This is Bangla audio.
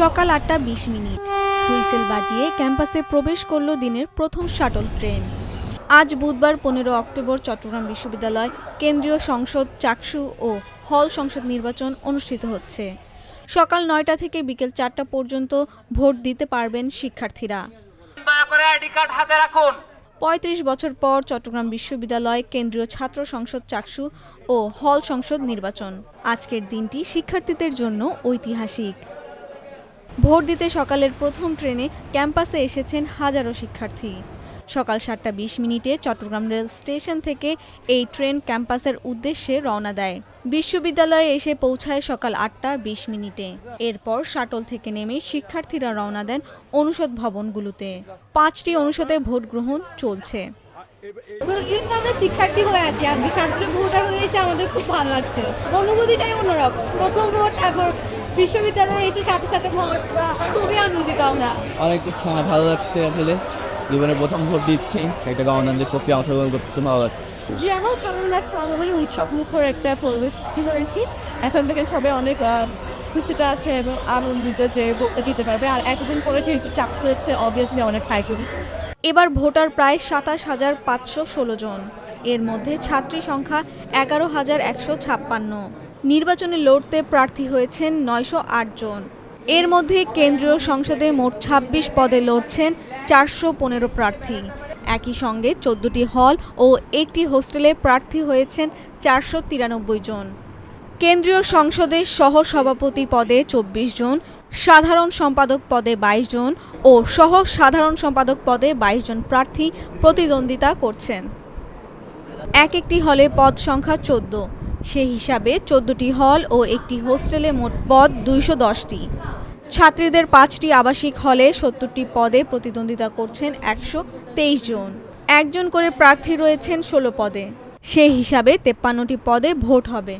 সকাল আটটা বিশ মিনিট। হুইসেল বাজিয়ে ক্যাম্পাসে প্রবেশ করল দিনের প্রথম শাটল ট্রেন। আজ বুধবার পনেরো অক্টোবর চট্টগ্রাম বিশ্ববিদ্যালয় কেন্দ্রীয় সংসদ চাকসু ও হল সংসদ নির্বাচন অনুষ্ঠিত হচ্ছে। সকাল নয়টা থেকে বিকেল চারটা পর্যন্ত ভোট দিতে পারবেন শিক্ষার্থীরা। পঁয়ত্রিশ বছর পর চট্টগ্রাম বিশ্ববিদ্যালয় কেন্দ্রীয় ছাত্র সংসদ চাকসু ও হল সংসদ নির্বাচন। আজকের দিনটি শিক্ষার্থীদের জন্য ঐতিহাসিক। ভোট দিতে সকালের প্রথম ট্রেনে ক্যাম্পাসে এসেছেন হাজারো শিক্ষার্থী। সকাল সাতটা বিশ মিনিটে চট্টগ্রাম রেল স্টেশন থেকে এই ট্রেন ক্যাম্পাসের উদ্দেশ্যে রওনা দেয়। বিশ্ববিদ্যালয়ে এসে পৌঁছায় সকাল আটটা বিশ মিনিটে। এরপর শাটল থেকে নেমে শিক্ষার্থীরা রওনা দেন অনুষদ ভবনগুলোতে। পাঁচটি অনুষদে ভোট গ্রহণ চলছে। কিন্তু আমরা শিক্ষার্থী হয়ে আছি ভোটার হয়ে এসে আমাদের খুব ভালো লাগছে। অনুভূতিটাই অন্যরকম। প্রথম ভোট তারপর বিশ্ববিদ্যালয়ে এসে সাথে সাথে ভোট খুবই আনন্দিত আমরা। অনেক ভালো লাগছে আসলে। জীবনে প্রথম ভোট দিচ্ছি। একটা গণতান্ত্রিক প্রক্রিয়া অংশগ্রহণ করতেছে ভালো লাগছে। যে আমার ভালো লাগছে আমাদের উৎসব মুখর একটা পরিবেশ তৈরি এখন থেকে সবাই অনেক খুশিতে আছে এবং আনন্দিত যে ভোটটা দিতে পারবে। আর এতদিন পরে যেহেতু চাকরি হচ্ছে অবভিয়াসলি অনেক হাই এবার ভোটার প্রায় সাতাশ হাজার পাঁচশো ষোলো জন। এর মধ্যে ছাত্রী সংখ্যা এগারো হাজার একশো ছাপ্পান্ন। নির্বাচনে লড়তে প্রার্থী হয়েছেন নয়শো আট জন। এর মধ্যে কেন্দ্রীয় সংসদে মোট ছাব্বিশ পদে লড়ছেন চারশো পনেরো প্রার্থী। একই সঙ্গে চোদ্দটি হল ও একটি হোস্টেলে প্রার্থী হয়েছেন চারশো তিরানব্বই জন। কেন্দ্রীয় সংসদের সহ সভাপতি পদে চব্বিশ জন, সাধারণ সম্পাদক পদে ২২ জন ও সহ সাধারণ সম্পাদক পদে ২২ জন প্রার্থী প্রতিদ্বন্দ্বিতা করছেন। এক একটি হলে পদ সংখ্যা চোদ্দ। সে হিসাবে চোদ্দটি হল ও একটি হোস্টেলে মোট পদ দুইশো দশটি। ছাত্রীদের পাঁচটি আবাসিক হলে সত্তরটি পদে প্রতিদ্বন্দ্বিতা করছেন একশো তেইশ জন। একজন করে প্রার্থী রয়েছেন ষোলো পদে। সেই হিসাবে তেপ্পান্নটি পদে ভোট হবে।